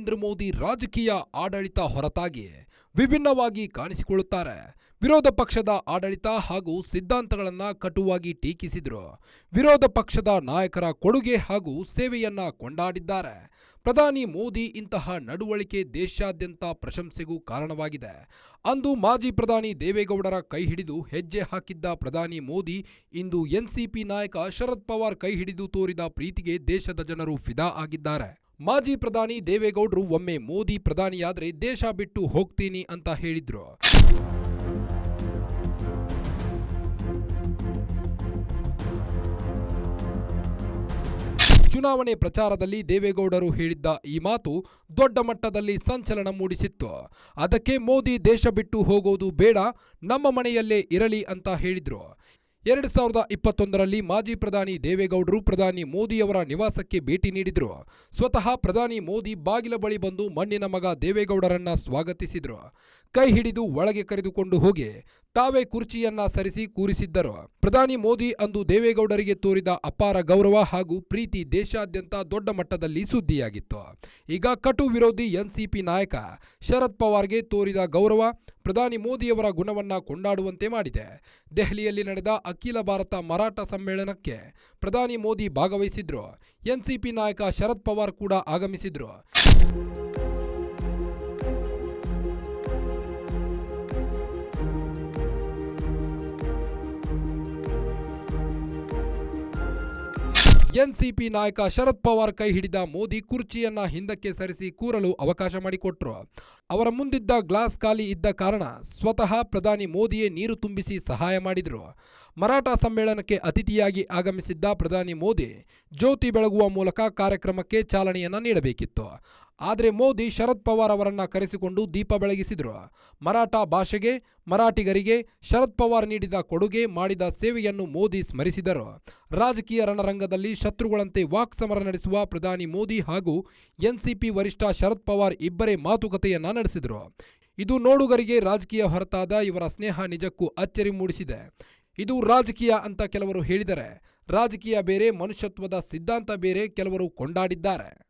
ನರೇಂದ್ರ ಮೋದಿ ರಾಜಕೀಯ ಆಡಳಿತ ಹೊರತಾಗಿ ವಿಭಿನ್ನವಾಗಿ ಕಾಣಿಸಿಕೊಳ್ಳುತ್ತಾರೆ. ವಿರೋಧ ಪಕ್ಷದ ಆಡಳಿತ ಹಾಗೂ ಸಿದ್ಧಾಂತಗಳನ್ನು ಕಟುವಾಗಿ ಟೀಕಿಸಿದರು. ವಿರೋಧ ಪಕ್ಷದ ನಾಯಕರ ಕೊಡುಗೆ ಹಾಗೂ ಸೇವೆಯನ್ನ ಕೊಂಡಾಡಿದ್ದಾರೆ. ಪ್ರಧಾನಿ ಮೋದಿ ಇಂತಹ ನಡವಳಿಕೆ ದೇಶಾದ್ಯಂತ ಪ್ರಶಂಸೆಗೂ ಕಾರಣವಾಗಿದೆ. ಅಂದು ಮಾಜಿ ಪ್ರಧಾನಿ ದೇವೇಗೌಡರ ಕೈ ಹಿಡಿದು ಹೆಜ್ಜೆ ಹಾಕಿದ್ದ ಪ್ರಧಾನಿ ಮೋದಿ ಇಂದು ಎನ್ಸಿಪಿ ನಾಯಕ ಶರದ್ ಪವಾರ್ ಕೈ ಹಿಡಿದು ತೋರಿದ ಪ್ರೀತಿಗೆ ದೇಶದ ಜನರು ಫಿದಾ ಆಗಿದ್ದಾರೆ. ಮಾಜಿ ಪ್ರಧಾನಿ ದೇವೇಗೌಡರು ಒಮ್ಮೆ ಮೋದಿ ಪ್ರಧಾನಿಯಾದರೆ ದೇಶ ಬಿಟ್ಟು ಹೋಗ್ತೀನಿ ಅಂತ ಹೇಳಿದ್ರು. ಚುನಾವಣೆ ಪ್ರಚಾರದಲ್ಲಿ ದೇವೇಗೌಡರು ಹೇಳಿದ್ದ ಈ ಮಾತು ದೊಡ್ಡ ಮಟ್ಟದಲ್ಲಿ ಸಂಚಲನ ಮೂಡಿಸಿತ್ತು. ಅದಕ್ಕೆ ಮೋದಿ ದೇಶ ಬಿಟ್ಟು ಹೋಗೋದು ಬೇಡ, ನಮ್ಮ ಮನೆಯಲ್ಲೇ ಇರಲಿ ಅಂತ ಹೇಳಿದ್ರು. ಎರಡು ಸಾವಿರದ ಇಪ್ಪತ್ತೊಂದರಲ್ಲಿ ಮಾಜಿ ಪ್ರಧಾನಿ ದೇವೇಗೌಡರು ಪ್ರಧಾನಿ ಮೋದಿಯವರ ನಿವಾಸಕ್ಕೆ ಭೇಟಿ ನೀಡಿದ್ರು. ಸ್ವತಃ ಪ್ರಧಾನಿ ಮೋದಿ ಬಾಗಿಲ ಬಳಿ ಬಂದು ಮಣ್ಣಿನ ಮಗ ದೇವೇಗೌಡರನ್ನ ಸ್ವಾಗತಿಸಿದ್ರು. ಕೈ ಹಿಡಿದು ಒಳಗೆ ಕರೆದುಕೊಂಡು ಹೋಗಿ ತಾವೇ ಕುರ್ಚಿಯನ್ನ ಸರಿಸಿ ಕೂರಿಸಿದ್ದರು. ಪ್ರಧಾನಿ ಮೋದಿ ಅಂದು ದೇವೇಗೌಡರಿಗೆ ತೋರಿದ ಅಪಾರ ಗೌರವ ಹಾಗೂ ಪ್ರೀತಿ ದೇಶಾದ್ಯಂತ ದೊಡ್ಡ ಮಟ್ಟದಲ್ಲಿ ಸುದ್ದಿಯಾಗಿತ್ತು. ಈಗ ಕಟು ವಿರೋಧಿ ಎನ್ಸಿಪಿ ನಾಯಕ ಶರದ್ ಪವಾರ್ಗೆ ತೋರಿದ ಗೌರವ ಪ್ರಧಾನಿ ಮೋದಿಯವರ ಗುಣವನ್ನ ಕೊಂಡಾಡುವಂತೆ ಮಾಡಿದೆ. ದೆಹಲಿಯಲ್ಲಿ ನಡೆದ ಅಖಿಲ ಭಾರತ ಮರಾಠ ಸಮ್ಮೇಳನಕ್ಕೆ ಪ್ರಧಾನಿ ಮೋದಿ ಭಾಗವಹಿಸಿದ್ರು. ಎನ್ಸಿಪಿ ನಾಯಕ ಶರದ್ ಪವಾರ್ ಕೂಡ ಆಗಮಿಸಿದ್ರು. ಎನ್ಸಿಪಿ ನಾಯಕ ಶರದ್ ಪವಾರ್ ಕೈ ಹಿಡಿದ ಮೋದಿ ಕುರ್ಚಿಯನ್ನ ಹಿಂದಕ್ಕೆ ಸರಿಸಿ ಕೂರಲು ಅವಕಾಶ ಮಾಡಿಕೊಟ್ರು. ಅವರ ಮುಂದಿದ್ದ ಗ್ಲಾಸ್ ಖಾಲಿ ಇದ್ದ ಕಾರಣ ಸ್ವತಃ ಪ್ರಧಾನಿ ಮೋದಿಯೇ ನೀರು ತುಂಬಿಸಿ ಸಹಾಯ ಮಾಡಿದರು. ಮರಾಠ ಸಮ್ಮೇಳನಕ್ಕೆ ಅತಿಥಿಯಾಗಿ ಆಗಮಿಸಿದ್ದ ಪ್ರಧಾನಿ ಮೋದಿ ಜ್ಯೋತಿ ಬೆಳಗುವ ಮೂಲಕ ಕಾರ್ಯಕ್ರಮಕ್ಕೆ ಚಾಲನೆಯನ್ನ ನೀಡಬೇಕಿತ್ತು. ಆದರೆ ಮೋದಿ ಶರದ್ ಪವಾರ್ ಅವರನ್ನ ಕರೆಸಿಕೊಂಡು ದೀಪ ಬೆಳಗಿಸಿದರು. ಮರಾಠ ಭಾಷೆಗೆ, ಮರಾಠಿಗರಿಗೆ ಶರದ್ ಪವಾರ್ ನೀಡಿದ ಕೊಡುಗೆ ಮಾಡಿದ ಸೇವೆಯನ್ನು ಮೋದಿ ಸ್ಮರಿಸಿದರು. ರಾಜಕೀಯ ರಣರಂಗದಲ್ಲಿ ಶತ್ರುಗಳಂತೆ ವಾಕ್ ಸಮರ ನಡೆಸುವ ಪ್ರಧಾನಿ ಮೋದಿ ಹಾಗೂ ಎನ್ಸಿಪಿ ವರಿಷ್ಠ ಶರದ್ ಪವಾರ್ ಇಬ್ಬರೇ ಮಾತುಕತೆಯನ್ನ ನಡೆಸಿದರು. ಇದು ನೋಡುಗರಿಗೆ ರಾಜಕೀಯ ಹೊರತಾದ ಇವರ ಸ್ನೇಹ ನಿಜಕ್ಕೂ ಅಚ್ಚರಿ ಮೂಡಿಸಿದೆ. ಇದು ರಾಜಕೀಯ ಅಂತ ಕೆಲವರು ಹೇಳಿದರೆ, ರಾಜಕೀಯ ಬೇರೆ, ಮನುಷ್ಯತ್ವದ ಸಿದ್ಧಾಂತ ಬೇರೆ ಕೆಲವರು ಕೊಂಡಾಡಿದ್ದಾರೆ.